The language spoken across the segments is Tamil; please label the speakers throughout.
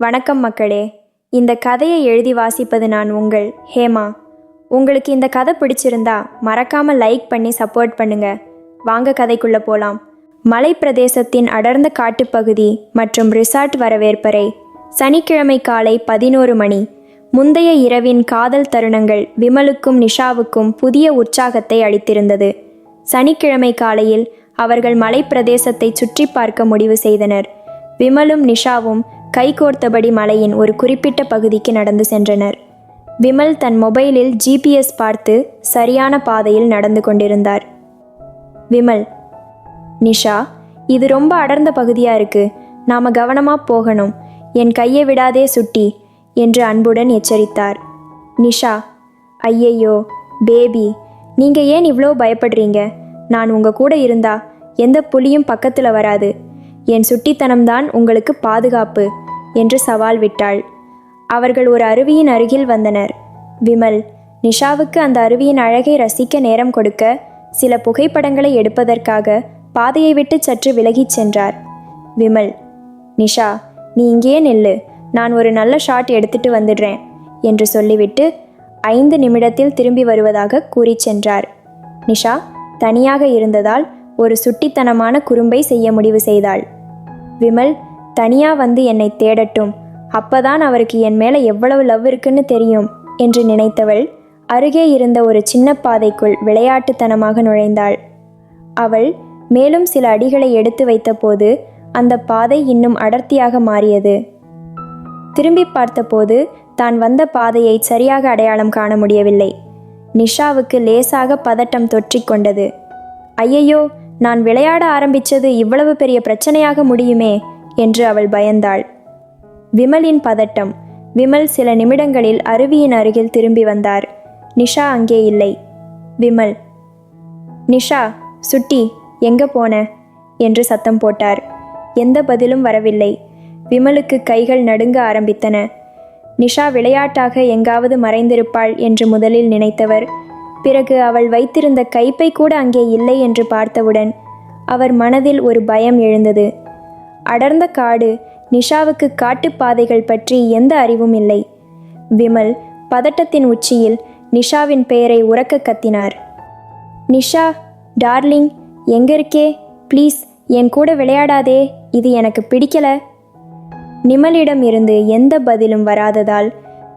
Speaker 1: வணக்கம் மக்களே. இந்த கதையை எழுதி வாசிப்பது நான் உங்கள் ஹேமா. உங்களுக்கு இந்த கதை பிடிச்சிருந்தா மறக்காம லைக் பண்ணி சப்போர்ட் பண்ணுங்க. வாங்க கதைக்குள்ள போலாம். மலைப்பிரதேசத்தின் அடர்ந்த காட்டுப்பகுதி மற்றும் ரிசார்ட் வரவேற்பறை. சனிக்கிழமை காலை பதினோரு மணி. முந்தைய இரவின் காதல் தருணங்கள் விமலுக்கும் நிஷாவுக்கும் புதிய உற்சாகத்தை அளித்திருந்தது. சனிக்கிழமை காலையில் அவர்கள் மலைப்பிரதேசத்தை சுற்றி பார்க்க முடிவு செய்தனர். விமலும் நிஷாவும் கைகோர்த்தபடி மலையின் ஒரு குறிப்பிட்ட பகுதிக்கு நடந்து சென்றனர். விமல் தன் மொபைலில் ஜிபிஎஸ் பார்த்து சரியான பாதையில் நடந்து கொண்டிருந்தார். விமல் நிஷா இது ரொம்ப அடர்ந்த பகுதியாக இருக்கு. நாம் கவனமாக போகணும். என் கையை விடாதே சுட்டி என்று அன்புடன் எச்சரித்தார். நிஷா ஐயையோ பேபி நீங்கள் ஏன் இவ்வளோ பயப்படுறீங்க? நான் உங்க கூட இருந்தா எந்த புலியும் பக்கத்தில் வராது. என் சுட்டித்தனம்தான் உங்களுக்கு பாதுகாப்பு என்று சவால் விட்டாள். அவர்கள் ஒரு அருவியின் அருகில் வந்தனர். விமல் நிஷாவுக்கு அந்த அருவியின் அழகை ரசிக்க நேரம் கொடுக்க சில புகைப்படங்களை எடுப்பதற்காக பாதையை விட்டு சற்று விலகிச் சென்றார். விமல் நிஷா நீ இங்கே நில்லு. நான் ஒரு நல்ல ஷாட் எடுத்துட்டு வந்துடுறேன் என்று சொல்லிவிட்டு ஐந்து நிமிடத்தில் திரும்பி வருவதாக கூறிச் சென்றார். நிஷா தனியாக இருந்ததால் ஒரு சுட்டித்தனமான குறும்பை செய்ய முடிவு செய்தாள். விமல் தனியாக வந்து என்னை தேடட்டும். அப்பதான் அவருக்கு என் மேலே எவ்வளவு லவ் இருக்குன்னு தெரியும் என்று நினைத்தவள் அருகே இருந்த ஒரு சின்ன பாதைக்குள் விளையாட்டுத்தனமாக நுழைந்தாள். அவள் மேலும் சில அடிகளை எடுத்து வைத்தபோது அந்த பாதை இன்னும் அடர்த்தியாக மாறியது. திரும்பி பார்த்தபோது தான் வந்த பாதையை சரியாக அடையாளம் காண முடியவில்லை. நிஷாவுக்கு லேசாக பதட்டம் தொற்றிக்கொண்டது ஐயையோ நான் விளையாட ஆரம்பித்தது இவ்வளவு பெரிய பிரச்சனையாக முடியுமே என்று அவள் பயந்தாள். விமலின் பதட்டம். விமல் சில நிமிடங்களில் அருவியின் அருகில் திரும்பி வந்தார். நிஷா அங்கே இல்லை. விமல் நிஷா சுட்டி எங்க போன? என்று சத்தம் போட்டார். எந்த பதிலும் வரவில்லை. விமலுக்கு கைகள் நடுங்க ஆரம்பித்தன. நிஷா விளையாட்டாக எங்காவது மறைந்திருப்பாள் என்று முதலில் நினைத்தவர் பிறகு அவள் வைத்திருந்த கைப்பை கூட அங்கே இல்லை என்று பார்த்தவுடன் அவர் மனதில் ஒரு பயம் எழுந்தது. அடர்ந்த காடு நிஷாவுக்கு காட்டுப்பாதைகள் பற்றி எந்த அறிவும் இல்லை. விமல் பதட்டத்தின் உச்சியில் நிஷாவின் பெயரை உறக்க கத்தினார். நிஷா டார்லிங் எங்க இருக்கே ப்ளீஸ் என் கூட விளையாடாதே இது எனக்கு பிடிக்கல. நிமலிடம் இருந்து எந்த பதிலும் வராததால்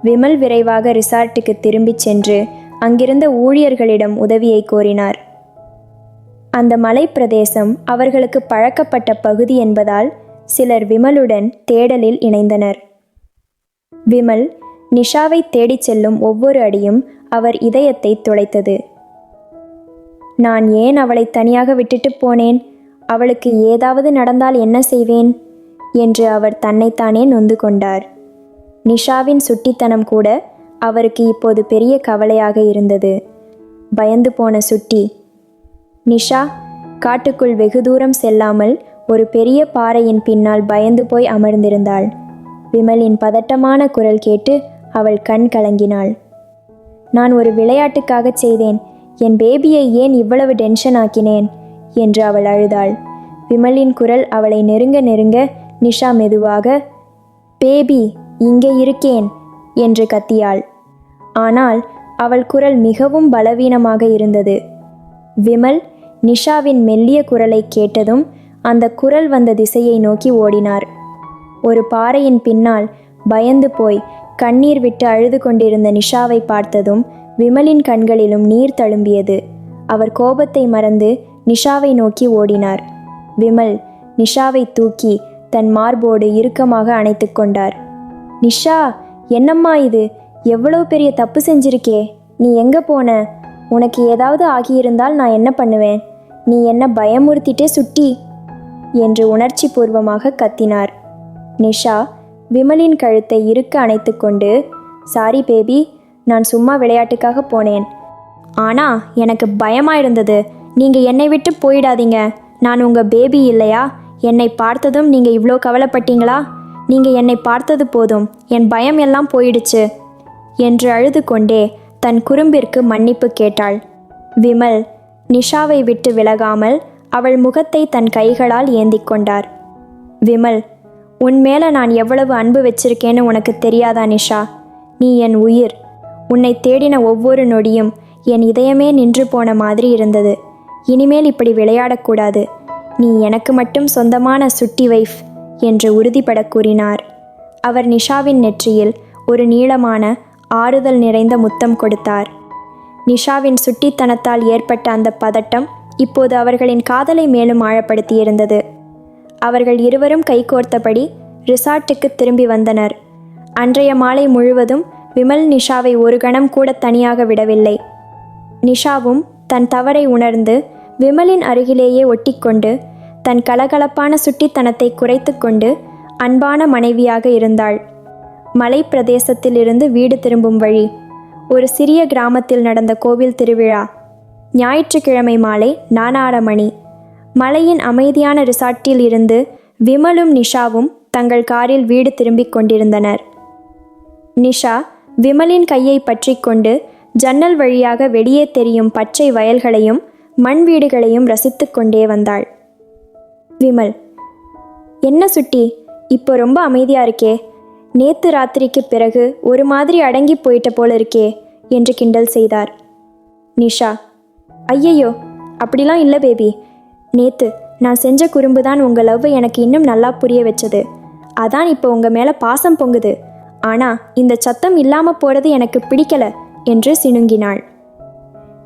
Speaker 1: விமல் விரைவாக ரிசார்ட்டுக்கு திரும்பிச் சென்று அங்கிருந்த ஊழியர்களிடம் உதவியை கோரினார். அந்த மலைப்பிரதேசம் அவர்களுக்கு பழக்கப்பட்ட பகுதி என்பதால் சிலர் விமலுடன் தேடலில் இணைந்தனர். விமல் நிஷாவை தேடிச் செல்லும் ஒவ்வொரு அடியும் அவர் இதயத்தை துளைத்தது. நான் ஏன் அவளை தனியாக விட்டுட்டு போனேன்? அவளுக்கு ஏதாவது நடந்தால் என்ன செய்வேன்? என்று அவர் தன்னைத்தானே நொந்து கொண்டார். நிஷாவின் சுட்டித்தனம் கூட அவருக்கு இப்போது பெரிய கவலையாக இருந்தது. பயந்து போன சுட்டி நிஷா காட்டுக்குள் வெகு தூரம் செல்லாமல் ஒரு பெரிய பாறையின் பின்னால் பயந்து போய் அமர்ந்திருந்தாள். விமலின் பதட்டமான குரல் கேட்டு அவள் கண் கலங்கினாள். நான் ஒரு விளையாட்டுக்காக செய்தேன். என் பேபியை ஏன் இவ்வளவு டென்ஷன் ஆக்கினேன்? என்று அவள் அழுதாள். விமலின் குரல் அவளை நெருங்க நெருங்க நிஷா மெதுவாக பேபி இங்கே இருக்கேன் என்று கத்தியாள். ஆனால் அவள் குரல் மிகவும் பலவீனமாக இருந்தது. விமல் நிஷாவின் மெல்லிய குரலை கேட்டதும் அந்த குரல் வந்த திசையை நோக்கி ஓடினார். ஒரு பாறையின் பின்னால் பயந்து போய் கண்ணீர் விட்டு அழுது கொண்டிருந்த நிஷாவை பார்த்ததும் விமலின் கண்களிலும் நீர் தழும்பியது. அவர் கோபத்தை மறந்து நிஷாவை நோக்கி ஓடினார். விமல் நிஷாவை தூக்கி தன் மார்போடு இறுக்கமாக அணைத்து கொண்டார். நிஷா என்னம்மா இது? எவ்வளவு பெரிய தப்பு செஞ்சிருக்கே. நீ எங்க போன? உனக்கு ஏதாவது ஆகியிருந்தால் நான் என்ன பண்ணுவேன்? நீ என்ன பயமுறுத்திட்டே சுட்டி? என்று உணர்ச்சி பூர்வமாக கத்தினார். நிஷா விமலின் கழுத்தை இருக்க அணைத்து கொண்டு சாரி பேபி நான் சும்மா விளையாட்டுக்காக போனேன். ஆனா எனக்கு பயமா இருந்தது. நீங்க என்னை விட்டு போயிடாதீங்க. நான் உங்க பேபி இல்லையா? என்னை பார்த்ததும் நீங்க இவ்வளோ கவலைப்பட்டீங்களா? நீங்க என்னை பார்த்தது போதும். என் பயம் எல்லாம் போயிடுச்சு. என்று அழுது கொண்டே தன் குறும்பிற்கு மன்னிப்பு கேட்டாள். விமல் நிஷாவை விட்டு விலகாமல் அவள் முகத்தை தன் கைகளால் ஏந்திக் கொண்டார். விமல் உன் மேலே நான் எவ்வளவு அன்பு வச்சிருக்கேன்னு உனக்கு தெரியாதா நிஷா? நீ என் உயிர். உன்னை தேடின ஒவ்வொரு நொடியும் என் இதயமே நின்று போன மாதிரி இருந்தது. இனிமேல் இப்படி விளையாடக்கூடாது நீ எனக்கு மட்டும் சொந்தமான சுட்டி வைஃப் என்று உறுதிபட கூறினார். அவர் நிஷாவின் நெற்றியில் ஒரு நீளமான ஆறுதல் நிறைந்த முத்தம் கொடுத்தார். நிஷாவின் சுட்டித்தனத்தால் ஏற்பட்ட அந்த பதட்டம் இப்போது அவர்களின் காதலை மேலும் ஆழப்படுத்தியிருந்தது. அவர்கள் இருவரும் கைகோர்த்தபடி ரிசார்ட்டுக்கு திரும்பி வந்தனர். அன்றைய மாலை முழுவதும் விமல் நிஷாவை ஒரு கணம் கூட தனியாக விடவில்லை. நிஷாவும் தன் தவறை உணர்ந்து விமலின் அருகிலேயே ஒட்டிக்கொண்டு தன் கலகலப்பான சுட்டித்தனத்தை குறைத்து கொண்டு அன்பான மனைவியாக இருந்தாள். மலை பிரதேசத்திலிருந்து வீடு திரும்பும் வழி. ஒரு சிறிய கிராமத்தில் நடந்த கோவில் திருவிழா. ஞாயிற்றுக்கிழமை மாலை நானாறு மணி. மலையின் அமைதியான ரிசார்ட்டில் இருந்து விமலும் நிஷாவும் தங்கள் காரில் வீடு திரும்பிக் கொண்டிருந்தனர். நிஷா விமலின் கையை பற்றிக்கொண்டு ஜன்னல் வழியாக வெளியே தெரியும் பச்சை வயல்களையும் மண் வீடுகளையும் ரசித்து கொண்டே வந்தாள். விமல் என்ன சுட்டி? இப்போ ரொம்ப அமைதியா இருக்கே. நேத்து ராத்திரிக்கு பிறகு ஒரு மாதிரி அடங்கி போயிட்ட போல இருக்கே என்று கிண்டல் செய்தார். நிஷா ஐயையோ அப்படிலாம் இல்லை பேபி. நேத்து நான் செஞ்ச குறும்பு தான் உங்கள் லவ் எனக்கு இன்னும் நல்லா புரிய வச்சது. அதான் இப்போ உங்கள் மேலே பாசம் பொங்குது. ஆனால் இந்த சத்தம் இல்லாமல் போகிறது எனக்கு பிடிக்கல என்று சினுங்கினாள்.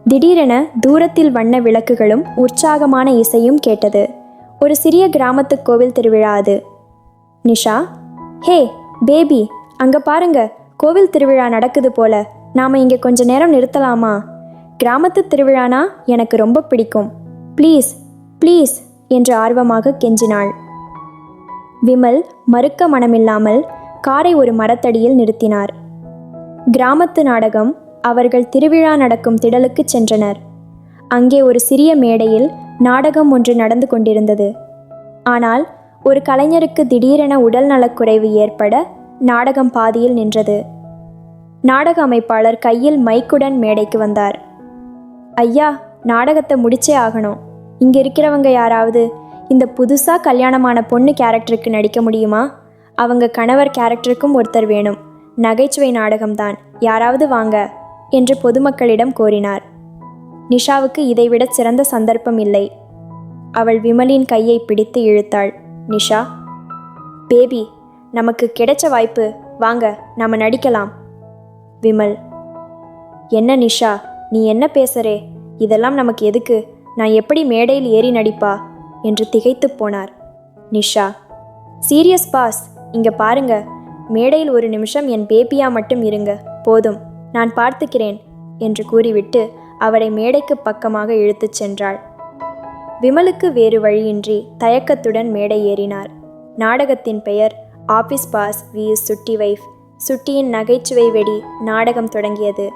Speaker 1: திடீரென தூரத்தில் வண்ண விளக்குகளும் உற்சாகமான இசையும் கேட்டது. ஒரு சிறிய கிராமத்து கோவில் திருவிழா அது. நிஷா ஹே பேபி அங்க பாருங்க கோவில் திருவிழா நடக்குது போல. நாம இங்க கொஞ்ச நேரம் நிறுத்தலாமா? கிராமத்து திருவிழானா எனக்கு ரொம்ப பிடிக்கும். ப்ளீஸ் ப்ளீஸ் என்று ஆர்வமாக கெஞ்சினாள். விமல் மறுக்க மனமில்லாமல் காரை ஒரு மரத்தடியில் நிறுத்தினார். கிராமத்து நாடகம் அவர்கள் திருவிழா நடக்கும் திடலுக்கு சென்றனர். அங்கே ஒரு சிறிய மேடையில் நாடகம் ஒன்று நடந்து கொண்டிருந்தது. ஆனால் ஒரு கலைஞருக்கு திடீரென உடல் நலக்குறைவு ஏற்பட நாடகம் பாதியில் நின்றது. நாடக அமைப்பாளர் கையில் மைக்குடன் மேடைக்கு வந்தார். ஐயா நாடகத்தை முடிச்சே ஆகணும். இங்கே இருக்கிறவங்க யாராவது இந்த புதுசாக கல்யாணமான பொண்ணு கேரக்டருக்கு நடிக்க முடியுமா? அவங்க கணவர் கேரக்டருக்கும் ஒருத்தர் வேணும். நகைச்சுவை நாடகம்தான். யாராவது வாங்க என்று பொதுமக்களிடம் கோரினார். நிஷாவுக்கு இதைவிட சிறந்த சந்தர்ப்பம் இல்லை. அவள் விமலின் கையை பிடித்து இழுத்தாள். நிஷா பேபி நமக்கு கிடைச்ச வாய்ப்பு வாங்க நாம் நடிக்கலாம். விமல் என்ன நிஷா நீ என்ன பேசுறே? இதெல்லாம் நமக்கு எதுக்கு? நான் எப்படி மேடையில் ஏறி நடிப்பா? என்று திகைத்துப் போனார் நிஷா. Serious pass. இங்க பாருங்க. மேடையில் ஒரு நிமிஷம் என் பேபியா மட்டும் இருங்க. போதும். நான் பார்த்துக்கிறேன். என்று கூறிவிட்டு அவரை மேடைக்கு பக்கமாக இழுத்துச் சென்றாள். விமலுக்கு வேறு வழியின்றி தயக்கத்துடன் மேடை ஏறினார். நாடகத்தின் பெயர் ஆபீஸ் பாஸ் வி. சுட்டி வைஃப். சுட்டியின் நகைச்சுவை வெடி நாடகம் தொடங்கியது.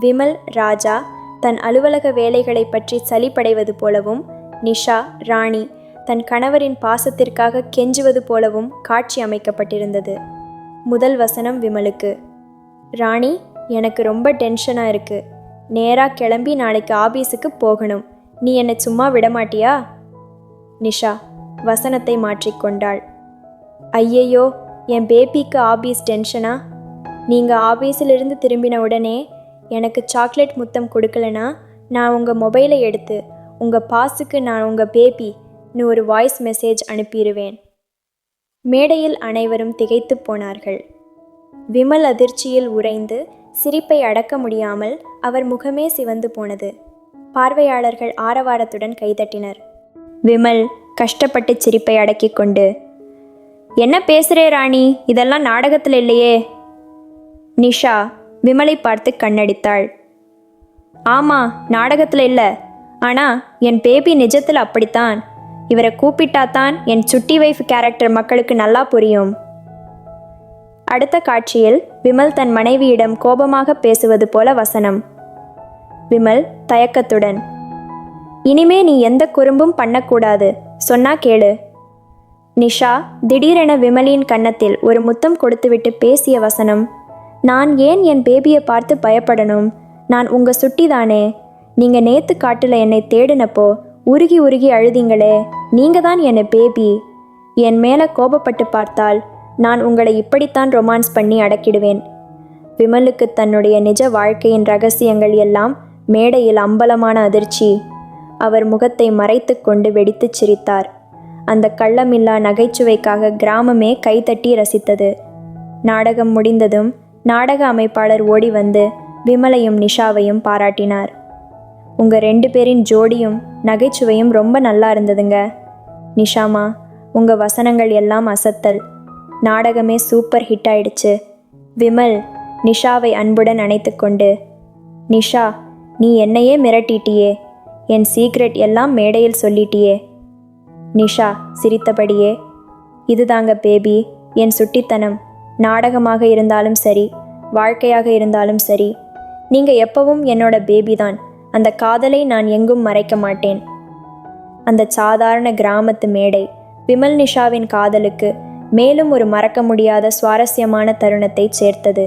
Speaker 1: விமல் ராஜா தன் அலுவலக வேலைகளை பற்றி சலிப்படைவது போலவும் நிஷா ராணி தன் கணவரின் பாசத்திற்காக கெஞ்சுவது போலவும் காட்சி அமைக்கப்பட்டிருந்தது. முதல் வசனம் விமலுக்கு. ராணி எனக்கு ரொம்ப டென்ஷனாக இருக்கு. நேராக கிளம்பி நாளைக்கு ஆபீஸுக்கு போகணும். நீ என்னை சும்மா விடமாட்டியா? நிஷா வசனத்தை மாற்றிக்கொண்டாள் ஐயையோ என் பேபிக்கு ஆபீஸ் டென்ஷனா? நீங்கள் ஆபீஸிலிருந்து திரும்பின உடனே எனக்கு சாக்லேட் முத்தம் கொடுக்கலனா? நான் உங்கள் மொபைலை எடுத்து உங்கள் பாஸுக்கு நான் உங்கள் பேபின்னு ஒரு வாய்ஸ் மெசேஜ் அனுப்பிடுவேன். மேடையில் அனைவரும் திகைத்துப் போனார்கள். விமல் அதிர்ச்சியில் உறைந்து சிரிப்பை அடக்க முடியாமல் அவர் முகமே சிவந்து போனது. பார்வையாளர்கள் ஆரவாரத்துடன் கைதட்டினர். விமல் கஷ்டப்பட்டு சிரிப்பை அடக்கிக் கொண்டு என்ன பேசுறே ராணி? இதெல்லாம் நாடகத்தில் இல்லையே. நிஷா விமலை பார்த்து கண்ணடித்தாள். ஆமா நாடகத்தில் இல்லை. ஆனா என் பேபி நிஜத்தில் அப்படித்தான். இவரை கூப்பிட்டாதான் என் சுட்டி வைஃப் கேரக்டர் மக்களுக்கு நல்லா புரியும். அடுத்த காட்சியில் விமல் தன் மனைவியிடம் கோபமாக பேசுவது போல வசனம் விமல் தயக்கத்துடன். இனிமே நீ எந்த குறும்பும் பண்ணக்கூடாது சொன்னா கேளு. நிஷா திடீரென விமலின் கன்னத்தில் ஒரு முத்தம் கொடுத்துவிட்டு பேசிய வசனம் நான் ஏன் என் பேபியை பார்த்து பயப்படணும்? நான் உங்க சுட்டிதானே. நீங்க நேத்து காட்டுல என்னை தேடினப்போ உருகி உருகி அழுதீங்களே நீங்க தான் என்ன பேபி. என் மேலே கோபப்பட்டு பார்த்தால் நான் உங்களை இப்படித்தான் ரொமான்ஸ் பண்ணி அடக்கிடுவேன். விமலுக்கு தன்னுடைய நிஜ வாழ்க்கையின் ரகசியங்கள் எல்லாம் மேடையில் அம்பலமான அதிர்ச்சி. அவர் முகத்தை மறைத்து கொண்டு வெடித்துச் சிரித்தார். அந்த கள்ளமில்லா நகைச்சுவைக்காக கிராமமே கைதட்டி ரசித்தது. நாடகம் முடிந்ததும் நாடக அமைப்பாளர் ஓடி வந்து விமலையும் நிஷாவையும் பாராட்டினார். உங்கள் ரெண்டு பேரின் ஜோடியும் நகைச்சுவையும் ரொம்ப நல்லா இருந்ததுங்க. நிஷாமா உங்கள் வசனங்கள் எல்லாம் அசத்தல். நாடகமே சூப்பர் ஹிட் ஆயிடுச்சு. விமல் நிஷாவை அன்புடன் அணைத்துக்கொண்டு நிஷா நீ என்னையே மிரட்டிட்டியே. என் சீக்ரெட் எல்லாம் மேடையில் சொல்லிட்டியே. நிஷா சிரித்தபடியே இதுதாங்க பேபி என் சுட்டித்தனம். நாடகமாக இருந்தாலும் சரி வாழ்க்கையாக இருந்தாலும் சரி நீங்க எப்பவும் என்னோட பேபி தான். அந்த காதலை நான் எங்கும் மறைக்க மாட்டேன். அந்த சாதாரண கிராமத்து மேடை விமல் நிஷாவின் காதலுக்கு மேலும் ஒரு மறக்க முடியாத சுவாரஸ்யமான தருணத்தை சேர்த்தது.